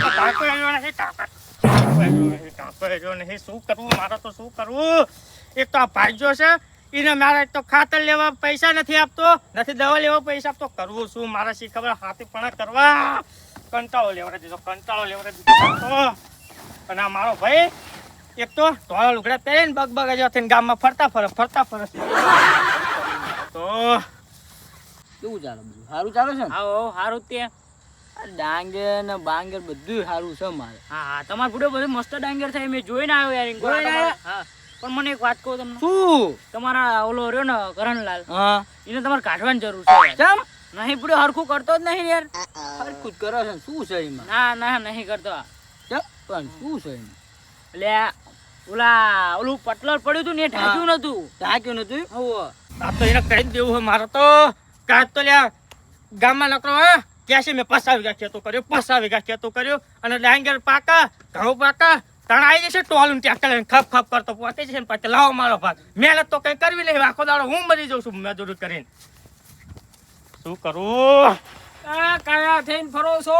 ટાંકો એનો નથી, ટાંકો. એનો નથી. શું કરવું મારે તો શું કરવું એક તો આ ભાઈજો છે એને મારે તો ખાતર લેવા પૈસા નથી આપતો નથી દવા લેવા પૈસા આપતો કરવું શું મારા શી ખબર હાથી પણ કરવા કંટાળો લેવડે દીધો કંટાળો લેવડે દીધો અને આ મારો ભાઈ એક તો ધોળા લુગડા પહેરીને બગબગ બગ જ થઈને ગામમાં ફરતા ફરે ફરતા ફરે તો કેવું ચાલે સારું ચાલે છે ને સારું તે આ ડાંગર ને બાંગર બધું સારું છે મારે હા હા તમારા બધું મસ્ત ડાંગર થાય મેં જોઈને આવ્યો યાર હા પણ મને એક વાત કહું તમને. શું? તમારા ઓલો રહ્યો ને કરણલાલ હા. એને તમારે કાઢવાની જરૂર છે કેમ? નહીં પૂરો હરખું કરતો જ નહીં યાર. હરખું જ કરો છે ને. શું છે એમાં? ના ના નહીં કરતો ચમ પણ શું છે એમાં? એટલે ઓલા ઓલું પટલર પડ્યું હતું ને એ ઢાંક્યું નતું. ઢાંક્યું નતું? હોવે. આ તો એને કહી દેવું છે મારે તો કાચ તો લ્યા ગામમાં નકરો હે. ક્યાંસી મેં પસાવી વીઘા ખેતો કર્યો પસાવી વીઘા ખેતો કર્યો. અને ડાંગર પાકા ઘઉં પાકા તણ આવી જશે ટોલું ટ્રેક્ટર લઈને ખપ ખપ કરતો પહોંચી જશે ને પછી લાવો મારો ભાગ. મહેનત તો કઈ કરવી નહીં આખો દાડો હું મરી જઉં છું મજૂરી કરીને. શું કરું? કયા થઈને ફરો છો?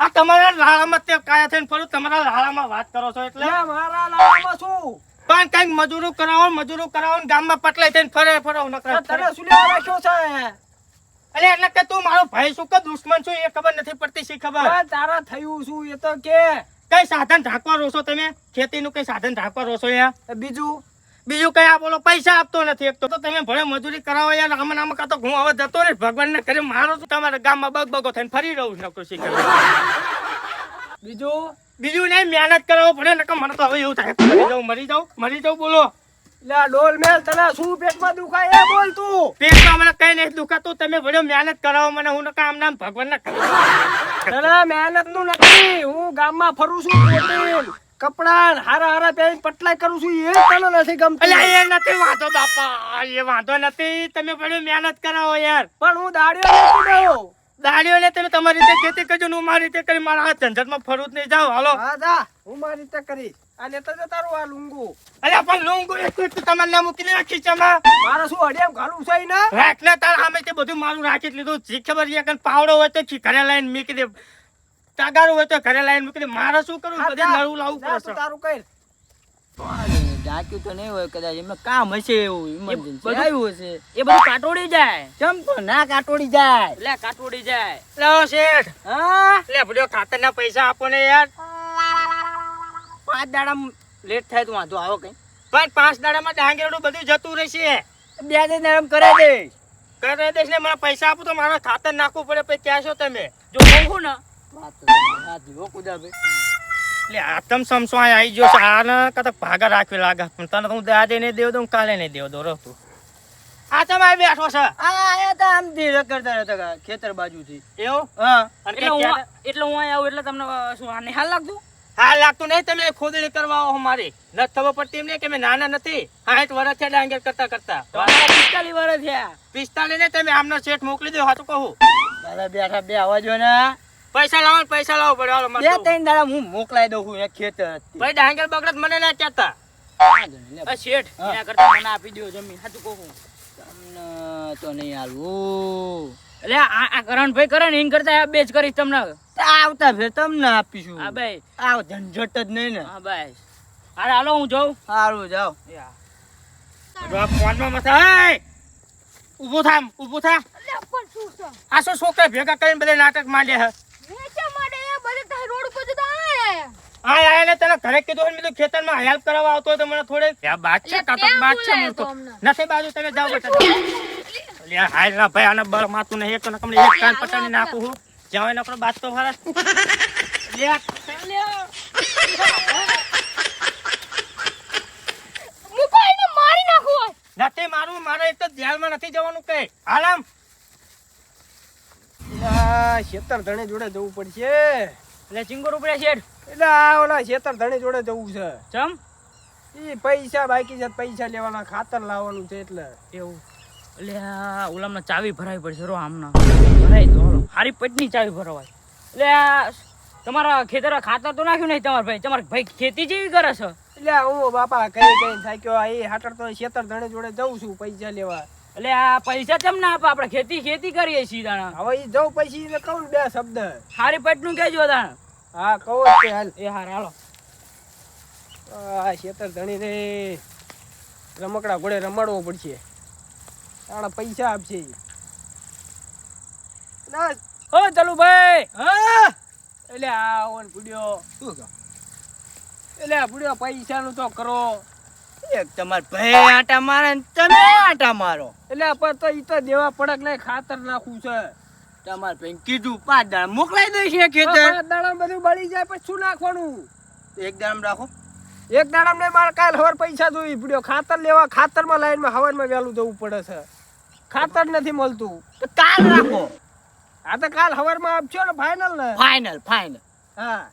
આ તમારા લાળામાં તે કાયા થઈને ફરું તમારા લાળામાં વાત કરો છો એટલે? મારા લાળામાં શું? પણ કંઈક મજૂરો કરાવો મજૂરો કરાવો ગામમાં પટલાઈ થઈને ફરે ફરો નકરા તને શું લેવા રાખ્યો છે? અરે એટલે કે તું મારો ભાઈ શું કે દુશ્મન છું એ ખબર નથી પડતી શી ખબર? તારા થયું શું એ તો કે. કઈ સાધન ઢાંકવા રોશો તમે? તમે ખેતીનું કઈ સાધન ઢાંકવા રોશો છો બીજું? બીજું કઈ આ બોલો પૈસા આપતો નથી. એક તો તમે ભલે મજૂરી કરાવો યાર આમાં આમાં કાં તો હું હવે જતો રહીશ ભગવાન ને કરે મારો તો તમારા ગામમાં બગ બગો થઈને ફરી રહું છું કૃષિ બીજું? બીજું નહીં મહેનત કરાવો પડે નકર મને તો હવે એવું થાય. મરી જાઉં મરી જાઉં મરી જાઉં બોલો. લે ડોલ મેલ તને શું પેટમાં દુખાય એ બોલ તું. પેટમાં મને કઈ નહીં દુખાતું તમે ભલે મહેનત કરાવો મને હું આમ નામ ભગવાન ના તને મહેનતનું નથી હું ગામમાં ફરું છું કપડા હારા હારા પહેરીને પટલાઈ કરું છું એ તને નથી ગમતું. એ નથી વાંધો બાપા એ વાંધો નથી તમે ભલે મહેનત કરાવો યાર. પણ હું દાડિયો નથી ને તમે તમારી રીતે ખેતી કરજો ને હું મારી રીતે કરી મારા ઝંઝટમાં ફરું જ નહીં. જાઓ હાલો. હા હું મારી રીતે કરીશ. આ લેતા જતા તારું આ લુંગુ. અલ્યા પણ લુંગુ એક તો તમારે ના મૂકી દે ખીચામાં મારે શું અડે ઘાલું છે ને? રાખ ને તાર આમે તે બધું મારું રાખી લીધું. જી ખબર છે કે પાવડો હોય તો ઘરે લઈને મૂકી દે. તાગારું હોય તો ઘરે લઈને મૂકી દે. મારે શું કરું બધે જા. લાવવું જા પડે તું તારું કર. ઢાંક્યું તો નહીં હોય કદાચ. એમને કામ હશે એવું ઇમરજન્સી આવ્યું હશે. એ બધું કાટોડી જાય. તો ના કાટોડી જાય. એટલે કાટોડી જાય. લાવો શેઠ. હા? એટલે ભૂલ્યો ખાતરના પૈસા આપો ને યાર. પાંચ દાડા લેટ થાય તો વાંધો આવો કઈ. પણ પાંચ દાડામાં ડાંગેરડું બધું જતું રહેશે. બે દિન એમ કરાવી દઈશ. કરે દઈશ ને મને પૈસા આપો તો મારે ખાતર નાખવું પડે પછી ક્યાં છો તમે. જો કહું ને વાત તો કુદાભાઈ એટલે આતમ સમસો અહીં આવી ગયો છે. આને કદાચ ભાગા રાખ્યો લાગે. પણ તને હું દાદે નહીં દેવ દઉં કાલે નહીં દેવ દઉં રહતું આ તમે અહીં બેઠો છે. આ આયા તા આમથી રખડતા રહેતા ખેતર બાજુથી. એવું? હા. એટલે હું એટલે હું અહીંયા આવું એટલે તમને શું હાલ લાગતું? હા લાગતું નહીં તમે ખોદણી કરવા આવો મારી નથી ખબર પડતી એમને કે મેં નાના નથી. સાઠ વર્ષ છે ડાંગર કરતા કરતા. પિસ્તાલીસ વર્ષ છે પિસ્તાલીસ ને તમે આમનો શેઠ મોકલી દો હાથું કહું. દાદા બેઠા બે અવાજો ને. પૈસા લાવો પૈસા લાવો પડે હાલો બે ત્રણ દાડા હું મોકલાઈ દઉં છું એક ખેતર ભાઈ ડાંગર બગડત મને ના કહેતા. શેઠ એના કરતા મને આપી દો જમીન હાચું કહું. તમને તો નહીં હાલવું એટલે આ આ કરણભાઈ કરે ને એન કરતા બે જ કરીશ તમને. આવતા ફેર તમને આપીશું. હા ભાઈ આવ ઝંઝટ જ નહીં ને. હા ભાઈ હારે હાલો હું જાઉં. સારું જાઓ. જો ફોનમાં મથા હે! ઊભું થામ ઊભું થા. આ શું છોકરા ભેગા કરીને બધા નાટક માંડ્યા હે હા આયા ને તને ઘરે કીધું ને બીજું ખેતરમાં હેલ્પ કરવા આવતો હોય તો મને થોડે છે કાં તો બાદ છે મૂર્ખો. નથી બાજુ તમે જાઓ બેટા. હાલ ના ભાઈ આને બર માતું નહીં એક તો નકમ એક કાન પટાડી નાખું હું. જાવ એને આપણો બાદ તો ફરસ નથી મારું મારે એક તો જેલમાં નથી જવાનું કઈ. આરામ શેતર ધણી જોડે જવું પડશે. એટલે ચિંગોર ઉપડે શેઠ. એટલે આ ઓલા શેતર ધણી જોડે જવું છે. ચમ? એ પૈસા બાકી છે પૈસા લેવાના ખાતર લાવવાનું છે એટલે. એવું. એટલે આ ઓલામાં ચાવી ભરાવી પડશે રો આમના. ભરાઈ દો. હારી પટની ચાવી ભરવાય. એટલે તમારા ખેતર ખાતર તો નાખ્યું નહીં તમારા ભાઈ. તમારા ભાઈ ખેતી જેવી કરે છે. એટલે હું બાપા કઈ કઈ થાક્યો એ હાટર તો શેતર ધણે જોડે જઉં છું પૈસા લેવા. એટલે આ પૈસા કેમ ના આપે? આપણે ખેતી ખેતી કરીએ છીએ દાણા. હવે એ જવું પછી એને કહું બે શબ્દ. હારી પટનું કહેજો દાણા. હા કહો કે હાલ. એ હાર હાલો. આ ધણી રે રમકડા ઘોડે રમાડવો પડશે. દાણા પૈસા આપશે ચાલુ ભાઈ હા. એટલે આ ઓન ભૂડ્યો. શું કહો? એટલે ભૂડ્યો પૈસા તો કરો. એક તમાર ભાઈ આટા મારે ને તમે આટા મારો. એટલે આ તો ઈ તો દેવા પડક ને ખાતર નાખવું છે. તમાર ભાઈ કીધું પાંચ દાડા મોકલાઈ દઈશ ખેતર. પાંચ દાડામાં બધું બળી જાય પછી શું નાખવાનું? એક દામ રાખો. એક દાડામાં ને મારે કાલ હવાર પૈસા જોઈ પડ્યો ખાતર લેવા ખાતરમાં લાઈનમાં હવારમાં વહેલું જવું પડે છે. ખાતર નથી મળતું. તો કાલ રાખો. આ તો કાલ હવારમાં આપશો ને ફાઇનલ ને. ફાઇનલ ફાઇનલ હા.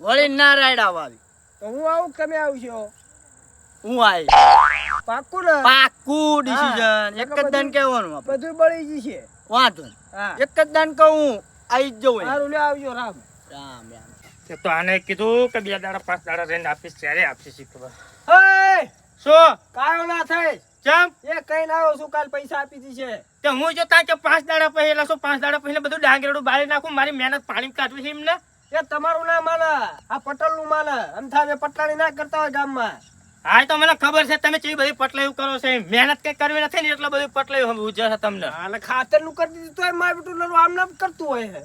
વળી ના રાઈડ આવવાની તો હું આવું તમે આવશો? હું આવી પાકું ને? પાકું ડિસિઝન એક જ દાન કહેવાનું બધું બળી જશે. વાંધો નહીં. એક જ દાન કહું આવી જ જવું સારું લે આવજો રામ. રામ રામ. તો આને કીધું કે બે દાડા પાંચ દાડા રહીને આપીશ ત્યારે આપીશ શીખવા. શું? કાયો ના થાય. એ કઈ આવ્યો છું કાલ પૈસા આપી દીધે તો હું જો ત્યાં કે પાંચ દાડા પહેલા શું પાંચ દાડા પહેલા બધું ડાંગરેડું બાળી નાખું મારી મહેનત પાણી કાઢવી છે એમને? એ તમારું ના માને. આ પટલનું માને અમથા બે પટલાણી ના કરતા હોય ગામમાં. હા તો મને ખબર છે તમે ચેવી બધી પટલાયું કરો છો. મહેનત કઈ કરવી નથી ને એટલે બધું પટલાયું ઉજે છે તમને. અને ખાતરનું કરી દીધું તોય માર બેટું આમ નામ કરતું હોય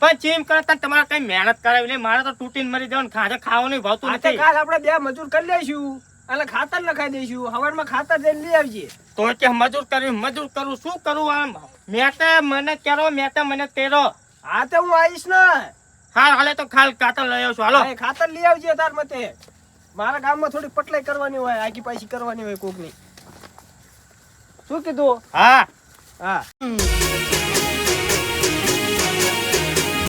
પણ ચીમ કરે તને તમારે કઈ મહેનત કરાવી નહીં. મારે તો તૂટીને મરી જવાનું ખાધે ખાવાનું ભાવતું નથી. કાલ આપણે બે મજૂર કરી લઈશું. અને ખાતર લખાઈ દઈશું. હવારમાં ખાતર જઈને લઈ આવજે. તો કે મજૂર કરવી મજૂર કરું શું કરું આમ? મેતે મને કેરો મેતે મને તેરો. હા તો હું આવીશ ને. હા હાલે તો ખાલ ખાતર લઈ આવશું. હાલો. એ ખાતર લઈ આવજે તાર મતે. મારા ગામમાં થોડી પટલાઈ કરવાની હોય આગી પાછી કરવાની હોય કોકની. શું કીધું? હા. હા.